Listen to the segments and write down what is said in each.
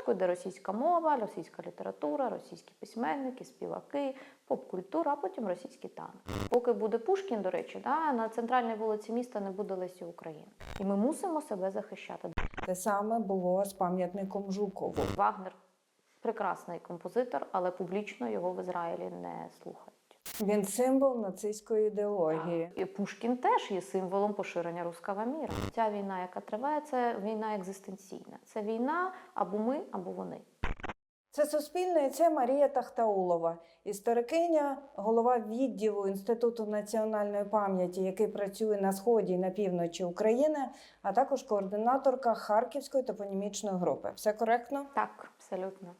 Спочатку йде російська мова, російська література, російські письменники, співаки, поп-культура, а потім російські танки. Поки буде Пушкін, до речі, да, на центральній вулиці міста не буде Лесі України. І ми мусимо себе захищати. Те саме було з пам'ятником Жукову. Вагнер прекрасний композитор, але публічно його в Ізраїлі не слухають. Він символ нацистської ідеології. І Пушкін теж є символом поширення руского міра. Ця війна, яка триває, це війна екзистенційна. Це війна або ми, або вони. Це Суспільне і це Марія Тахтаулова, історикиня, голова відділу Інституту національної пам'яті, який працює на сході і на півночі України, а також координаторка Харківської топонімічної групи. Все коректно? Так, абсолютно.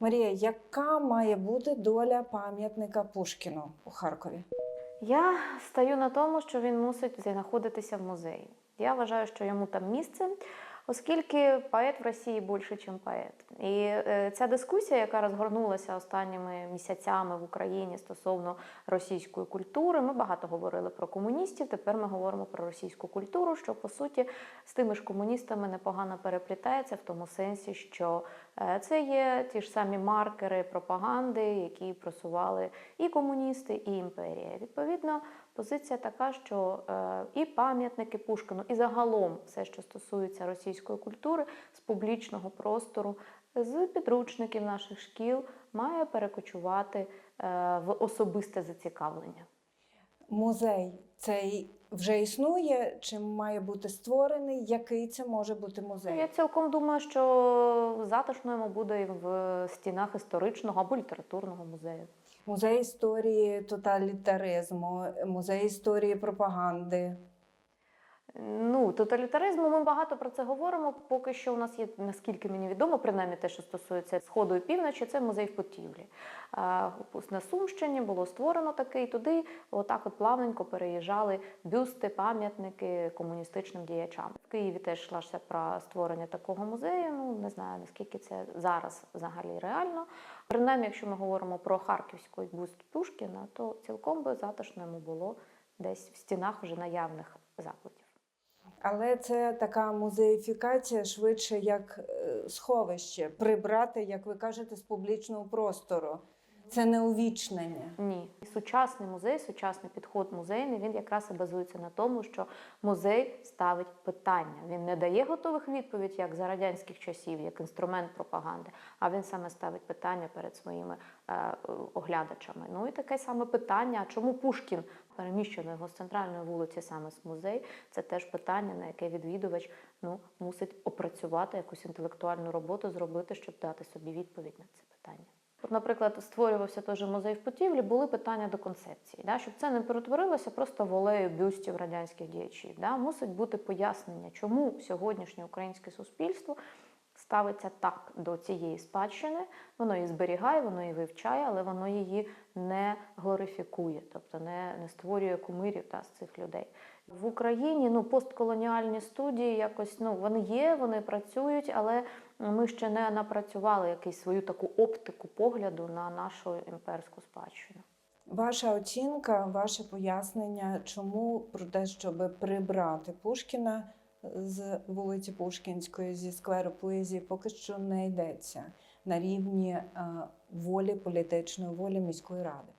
Марія, яка має бути доля пам'ятника Пушкіну у Харкові? Я стаю на тому, що він мусить знаходитися в музеї. Я вважаю, що йому там місце, оскільки поет в Росії більше, ніж поет. І е, ця дискусія, яка розгорнулася останніми місяцями в Україні стосовно російської культури, ми багато говорили про комуністів. Тепер ми говоримо про російську культуру, що по суті з тими ж комуністами непогано переплітається в тому сенсі, що е, це є ті ж самі маркери пропаганди, які просували і комуністи, і імперія. Відповідно, позиція така, що е, і пам'ятники Пушкіну, і загалом все, що стосується російської культури, з публічного простору, з підручників наших шкіл, має перекочувати е, в особисте зацікавлення. Музей цей вже існує, чи має бути створений? Який це може бути музей? Я цілком думаю, що затишно йому буде і в стінах історичного або літературного музею. Музей історії тоталітаризму, музей історії пропаганди. Ну, тоталітаризму ми багато про це говоримо. Поки що у нас є, наскільки мені відомо, принаймні те, що стосується сходу і півночі, це музей в Потівлі. А, На Сумщині було створено такий. Туди отак от плавненько переїжджали бюсти, пам'ятники комуністичним діячам. В Києві теж йшлася про створення такого музею. Ну не знаю наскільки це зараз взагалі реально. Принаймні, якщо ми говоримо про харківський бюст Пушкіна, то цілком би затишно йому було десь в стінах вже наявних закладів. Але це така музеїфікація швидше як е, сховище, прибрати, як ви кажете, з публічного простору. Це не увічнення. Ні, сучасний музей, сучасний підход музейний, він якраз і базується на тому, що музей ставить питання. Він не дає готових відповідей, як за радянських часів, як інструмент пропаганди, а він саме ставить питання перед своїми е, оглядачами. Ну і таке саме питання: чому Пушкін переміщено його з центральної вулиці саме з музей? Це теж питання, на яке відвідувач ну мусить опрацювати якусь інтелектуальну роботу, зробити, щоб дати собі відповідь на це питання. От, наприклад, створювався теж музей в Путівлі, були питання до концепції, да, щоб це не перетворилося просто в олею бюстів радянських діячів. Да. Мусить бути пояснення, чому сьогоднішнє українське суспільство ставиться так до цієї спадщини, воно її зберігає, воно її вивчає, але воно її не глорифікує, тобто не, не створює кумирів та, з цих людей. В Україні ну, постколоніальні студії якось ну, вони є, вони працюють, але ми ще не напрацювали якусь свою таку оптику погляду на нашу імперську спадщину. Ваша оцінка, ваше пояснення, чому про те, щоб прибрати Пушкіна з вулиці Пушкінської зі скверу поезії, поки що не йдеться на рівні е, волі політичної волі міської ради.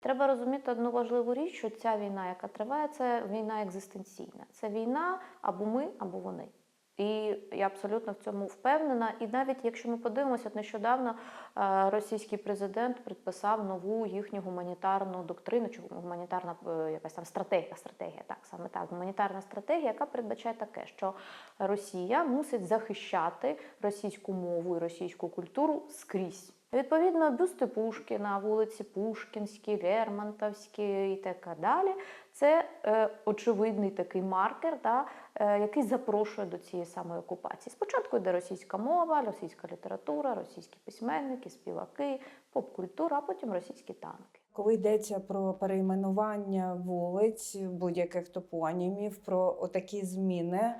Треба розуміти одну важливу річ, що ця війна, яка триває, це війна екзистенційна. Це війна або ми, або вони. І я абсолютно в цьому впевнена. І навіть якщо ми подивимося, нещодавно е, російський президент підписав нову їхню гуманітарну доктрину, чи гуманітарна е, якась там стратегія, стратегія, так саме так, гуманітарна стратегія, яка передбачає таке, що Росія мусить захищати російську мову і російську культуру скрізь. Відповідно, бюсти Пушкіна, вулиці Пушкінські, Лермонтовські і так далі. Це е, очевидний такий маркер, да, е, який запрошує до цієї самої окупації. Спочатку йде російська мова, російська література, російські письменники, співаки, поп-культура, а потім російські танки. Коли йдеться про перейменування вулиць, будь-яких топонімів, про отакі зміни,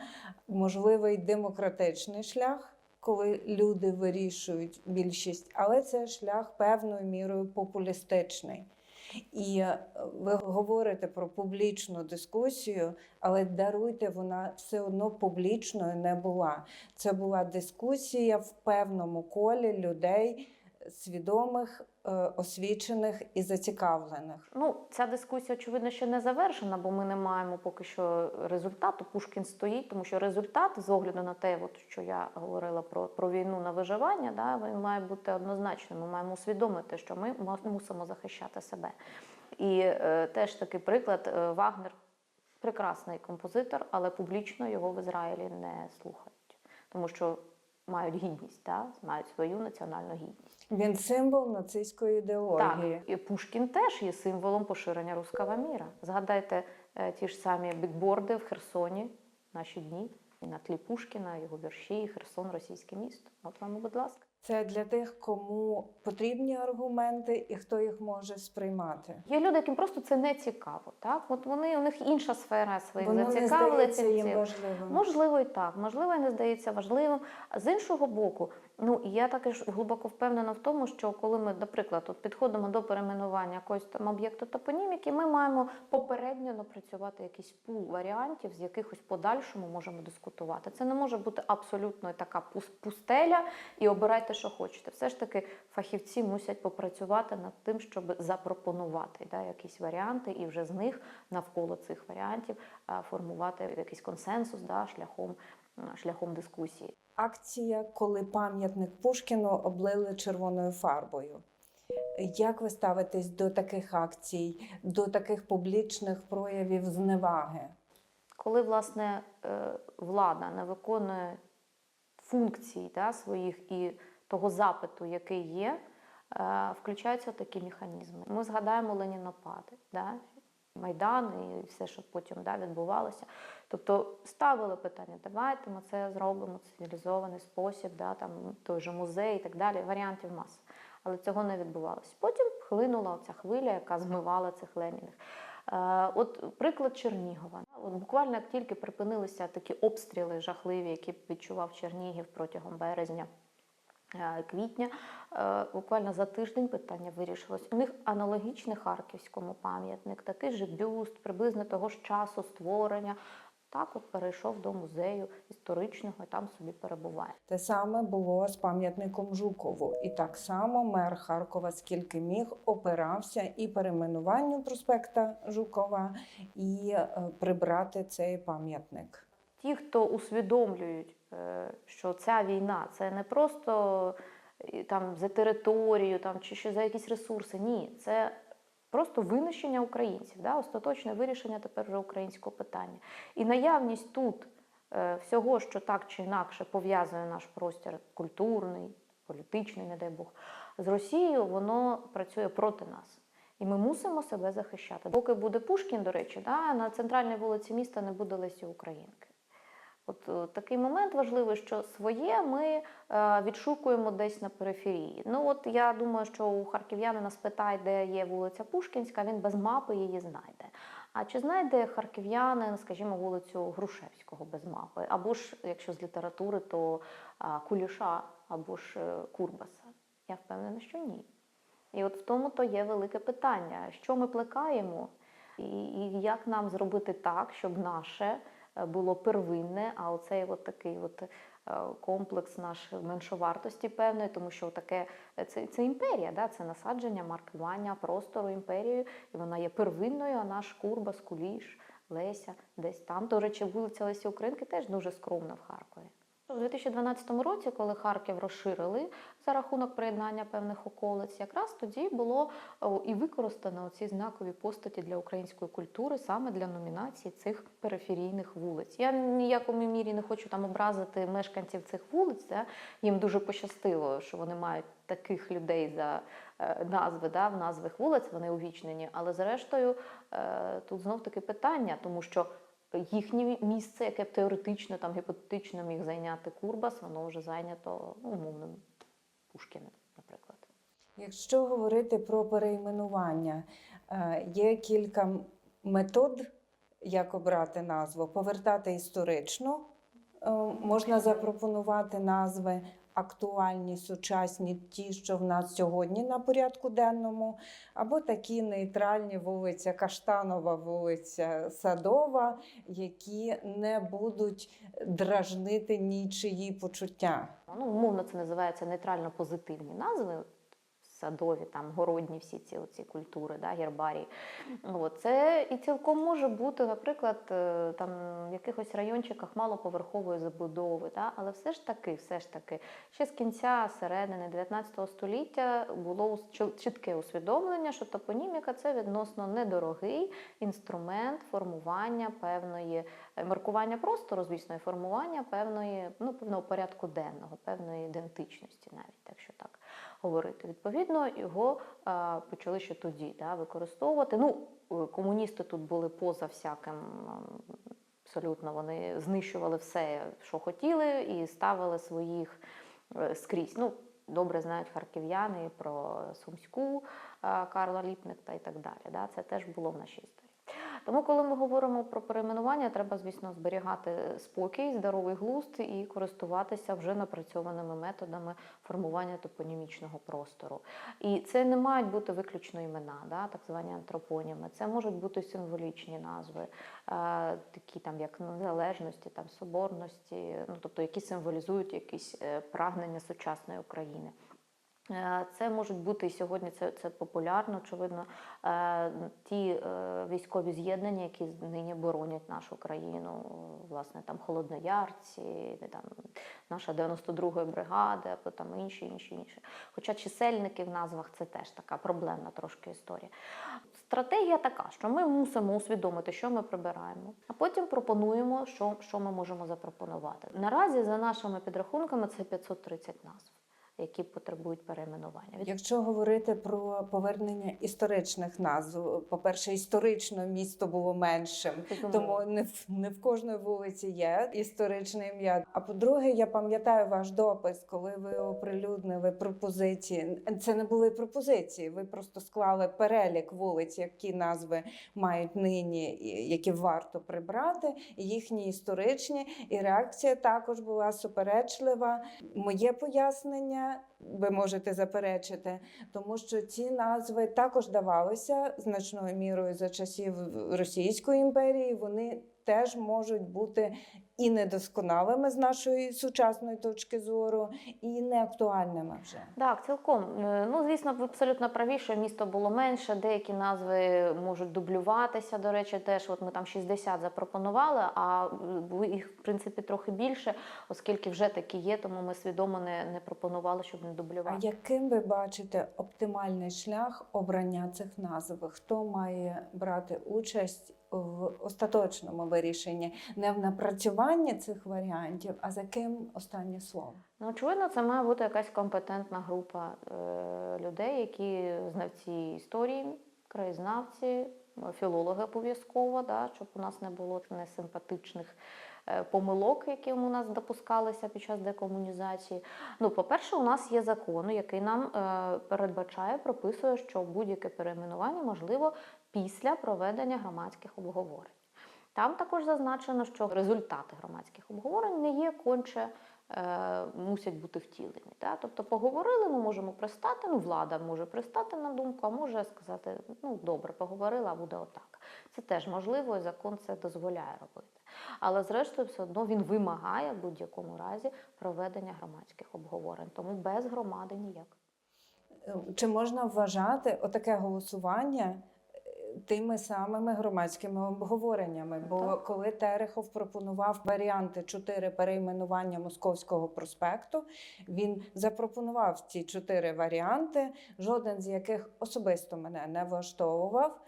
можливий демократичний шлях, коли люди вирішують більшість, але це шлях певною мірою популістичний. І е, ви говорите про публічну дискусію, але даруйте, вона все одно публічною не була. Це була дискусія в певному колі людей свідомих, освічених і зацікавлених. Ну, ця дискусія, очевидно, ще не завершена, бо ми не маємо поки що результату. Пушкін стоїть, тому що результат, з огляду на те, от, що я говорила про, про війну на виживання, да, він має бути однозначним. Ми маємо усвідомити, що ми мусимо захищати себе. І е, теж такий приклад: е, Вагнер прекрасний композитор, але публічно його в Ізраїлі не слухають, тому що мають гідність, та мають свою національну гідність. Він символ нацистської Так, ідеології. і Пушкін теж є символом поширення руского міра. Згадайте е, ті ж самі бікборди в Херсоні, наші дні, і на тлі Пушкіна, його вірші, і Херсон, російське місто. От вам, будь ласка. Це для тих, кому потрібні аргументи і хто їх може сприймати. Є люди, яким просто це не цікаво. Так, от вони у них інша сфера своїх Воно не зацікавлень. важливим. Можливо, і так, можливо, і не здається важливим. А з іншого боку, ну я також глибоко впевнена в тому, що коли ми, наприклад, от підходимо до перейменування якогось там об'єкту топоніміки, ми маємо попередньо напрацювати якийсь пул варіантів, з якихось подальшому можемо дискутувати. Це не може бути абсолютно така пус- пустеля і обирайте, що хочете. Все ж таки, фахівці мусять попрацювати над тим, щоб запропонувати да, якісь варіанти, і вже з них навколо цих варіантів формувати якийсь консенсус да, шляхом, шляхом дискусії. Акція, коли пам'ятник Пушкіну облили червоною фарбою. Як ви ставитесь до таких акцій, до таких публічних проявів зневаги? Коли власне е, влада не виконує функцій да, своїх і того запиту, який є, е, включаються такі механізми. Ми згадаємо Ленінопади, да, Майдан і все, що потім да, відбувалося. Тобто ставили питання, давайте ми це зробимо цивілізований спосіб, да, там, той же музей і так далі, варіантів маса. Але цього не відбувалося. Потім хлинула ця хвиля, яка змивала цих Леніних. Е, От приклад Чернігова. От буквально як тільки припинилися такі обстріли жахливі, які відчував Чернігів протягом березня. Е, Квітня е, буквально за тиждень питання вирішилось. У них аналогічний харківському пам'ятник, такий же бюст, приблизно того ж часу створення. Так от перейшов до музею історичного і там собі перебуває. Те саме було з пам'ятником Жукову. І так само мер Харкова, скільки міг, опирався і перейменуванню проспекта Жукова, і е, прибрати цей пам'ятник. ті, хто усвідомлюють, що ця війна це не просто е, там за територію там, чи ще за якісь ресурси. Ні, це просто винищення українців, да? остаточне вирішення тепер вже українського питання. І наявність тут е, всього, що так чи інакше пов'язує наш простір культурний, політичний, не дай Бог, з Росією, воно працює проти нас. І ми мусимо себе захищати. Поки буде Пушкін, до речі, да, на центральній вулиці міста не буде Лесі Українки. От е, такий момент важливий, що своє ми е, відшукуємо десь на периферії. Ну от я думаю, що у харків'янина спитай, де є вулиця Пушкінська, він без мапи її знайде. А чи знайде харків'янин, скажімо, вулицю Грушевського без мапи? Або ж, якщо з літератури, то Куліша або ж е, Курбаса? Я впевнена, що ні. І от в тому то є велике питання, що ми плекаємо, і, як нам зробити так, щоб наше було первинне, а оцей от такий от е, комплекс наш меншовартості певної, тому що таке це, це імперія, да? це насадження, маркування простору імперією, і вона є первинною, а наш Курбас, Куліш, Леся, десь там. До речі, вулиця Лесі Українки теж дуже скромна в Харкові. У 2012 році, коли Харків розширили за рахунок приєднання певних околиць, якраз тоді було і використано ці знакові постаті для української культури саме для номінації цих периферійних вулиць. Я ніякому мірі не хочу там образити мешканців цих вулиць. Да? Їм дуже пощастило, що вони мають таких людей за е, назви, да, в назвах вулиць, вони увічнені. Але зрештою е, тут знов таки питання, тому що їхнє місце, яке б теоретично, там гіпотетично міг зайняти Курбас, воно вже зайнято ну, умовним Пушкіним, наприклад. Якщо говорити про перейменування, е, є кілька метод, як обрати назву, повертати історично. е, Можна запропонувати назви, актуальні, сучасні, ті, що в нас сьогодні на порядку денному, або такі нейтральні вулиця Каштанова, вулиця Садова, які не будуть дражнити нічиї почуття. Ну, умовно це називається нейтрально позитивні назви. Садові, там, городні всі ці оці культури, да, гербарії. От, це і цілком може бути, наприклад, е, там в якихось райончиках малоповерхової забудови. Да, але все ж таки, все ж таки, ще з кінця середини 19 століття було чітке усвідомлення, що топоніміка це відносно недорогий інструмент формування певної е, маркування простору, звісно, і формування певної, ну, певного порядку денного, певної ідентичності, навіть якщо так говорити. Відповідно, його е, почали ще тоді да, використовувати. Ну, е, комуністи тут були поза всяким. Абсолютно вони знищували все, що хотіли, і ставили своїх е, скрізь. Ну, добре знають харків'яни про Сумську Карла Ліпника і так далі. Да? Це теж було в нашій історії. Тому, коли ми говоримо про перейменування, треба, звісно, зберігати спокій, здоровий глузд і користуватися вже напрацьованими методами формування топонімічного простору. І це не мають бути виключно імена, да, так звані антропоніми. Це можуть бути символічні назви, е, такі там як незалежності, там соборності, ну тобто які символізують якісь е, прагнення сучасної України. Е, Це можуть бути і сьогодні це, це популярно, очевидно, е, ті е, військові з'єднання, які нині боронять нашу країну, власне, там холодноярці, там наша 92-га бригада, або там інші, інші, інші. Хоча чисельники в назвах це теж така проблемна трошки історія. Стратегія така, що ми мусимо усвідомити, що ми прибираємо, а потім пропонуємо, що, що ми можемо запропонувати. Наразі, за нашими підрахунками, це 530 назв, які потребують перейменування. Якщо говорити про повернення історичних назв, по-перше, історично місто було меншим, тому не в не в кожної вулиці є історичне ім'я. А по-друге, я пам'ятаю ваш допис, коли ви оприлюднили пропозиції. Це не були пропозиції. Ви просто склали перелік вулиць, які назви мають нині, які варто прибрати, їхні історичні. І реакція також була суперечлива. Моє пояснення. Ви можете заперечити, тому що ці назви також давалися значною мірою за часів Російської імперії. Вони теж можуть бути і недосконалими з нашої сучасної точки зору, і неактуальними вже. Так, цілком. Е, Ну, звісно, ви абсолютно праві, що місто було менше, деякі назви можуть дублюватися. До речі, теж от ми там 60 запропонували, а е, їх, в принципі, трохи більше, оскільки вже такі є, тому ми свідомо не, не пропонували, щоб не А дублювати. яким ви бачите оптимальний шлях обрання цих назв? Хто має брати участь в остаточному вирішенні, не в напрацюванні цих варіантів, а за ким останнє слово? Ну, очевидно, це має бути якась компетентна група е, людей, які знавці історії, краєзнавці, філологи обов'язково, да, щоб у нас не було несимпатичних е, помилок, які у нас допускалися під час декомунізації. Ну, по-перше, у нас є закон, який нам е, передбачає, прописує, що будь-яке перейменування можливо після проведення громадських обговорень. Там також зазначено, що результати громадських обговорень не є конче е, мусять бути втілені. Да? Тобто поговорили, ми можемо пристати, ну влада може пристати на думку, а може сказати, ну добре, поговорила, а буде отак. Це теж можливо, і закон це дозволяє робити. Але зрештою, все одно він вимагає в будь-якому разі проведення громадських обговорень. Тому без громади ніяк. Чи можна вважати отаке голосування е, тими самими громадськими обговореннями? Бо Так. коли Терехов пропонував варіанти чотири перейменування Московського проспекту, він запропонував ці чотири варіанти, жоден з яких особисто мене не влаштовував.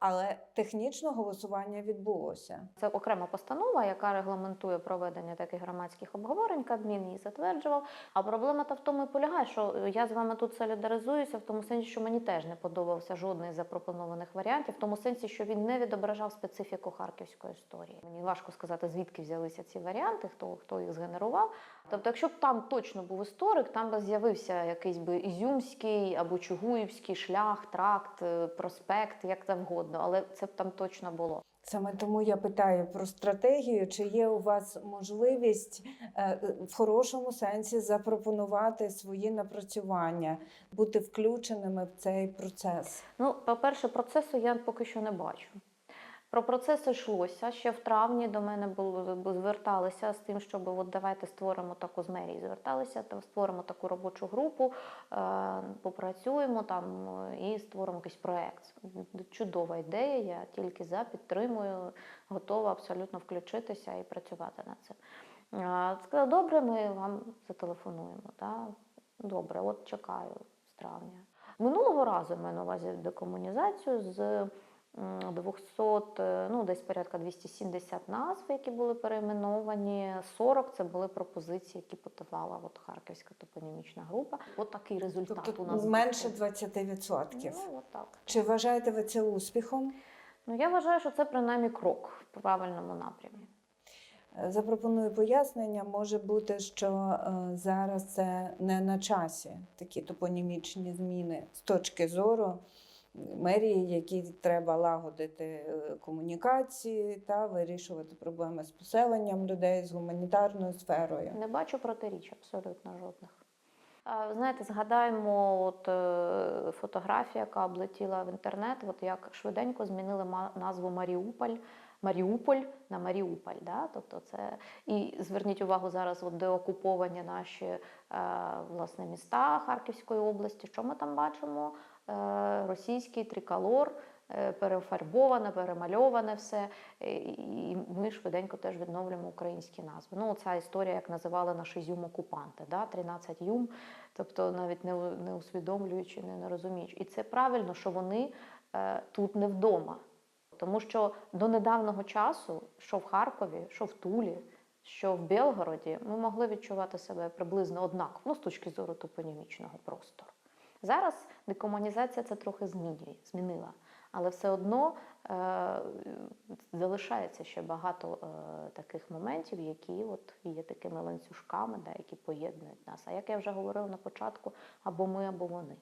Але технічно голосування відбулося. Це окрема постанова, яка регламентує проведення таких громадських обговорень. Кабмін її затверджував. А проблема та в тому і полягає, що е, я з вами тут солідаризуюся, в тому сенсі, що мені теж не подобався жодний з запропонованих варіантів, в тому сенсі, що він не відображав специфіку харківської історії. Мені важко сказати, звідки взялися ці варіанти, хто, хто їх згенерував. Тобто, якщо б там точно був історик, там би з'явився якийсь би ізюмський або чугуївський шлях, тракт, е, проспект, як завгодно, але це б там точно було. Саме тому я питаю про стратегію, чи є у вас можливість е, в хорошому сенсі запропонувати свої напрацювання, бути включеними в цей процес. Ну, по-перше, процесу я поки що не бачу. Про процес йшлося. Ще в травні до мене було зверталися з тим, щоб от давайте створимо таку з мерії. Зверталися, то створимо таку робочу групу, е, попрацюємо там е, і створимо якийсь проект. Чудова ідея, я тільки за підтримую, готова абсолютно включитися і працювати над цим. Е, Сказала, добре, ми вам зателефонуємо. Да? Добре, от чекаю з травня. Минулого разу я маю на увазі декомунізацію з 200, е, ну десь порядка 270 назв, які були перейменовані. 40 це були пропозиції, які подавала от Харківська топонімічна група. От такий результат Тобто у нас менше 20%. Ну, от так. Чи вважаєте ви це успіхом? Ну я вважаю, що це принаймні крок в правильному напрямі. Е, Запропоную пояснення. Може бути, що е, зараз це не на часі такі топонімічні зміни з точки зору мерії, які треба лагодити е, комунікації та вирішувати проблеми з поселенням людей з гуманітарною сферою. Не бачу протиріч абсолютно жодних. Знаєте, згадаємо от, е, фотографію, яка облетіла в інтернет, от як швиденько змінили назву Маріуполь. Маріуполь на Маріуполь. Да? Тобто це і зверніть увагу зараз, от, де окуповані наші е, власне міста Харківської області. Що ми там бачимо? Е, російський триколор, е, перефарбоване, перемальоване все. І ми швиденько теж відновлюємо українські назви. Ну, ця історія, як називали наш Ізюм окупанти, да? 13 юм, тобто навіть не, не усвідомлюючи, не, не розуміючи. І це правильно, що вони е, тут не вдома. Тому що до недавнього часу, що в Харкові, що в Тулі, що в Белгороді, ми могли відчувати себе приблизно однаково, ну, з точки зору топонімічного простору. Зараз декомунізація це трохи змінює, змінила. Але все одно е, залишається ще багато е, таких моментів, які от є такими ланцюжками, да, які поєднують нас. А як я вже говорила на початку, або ми, або вони.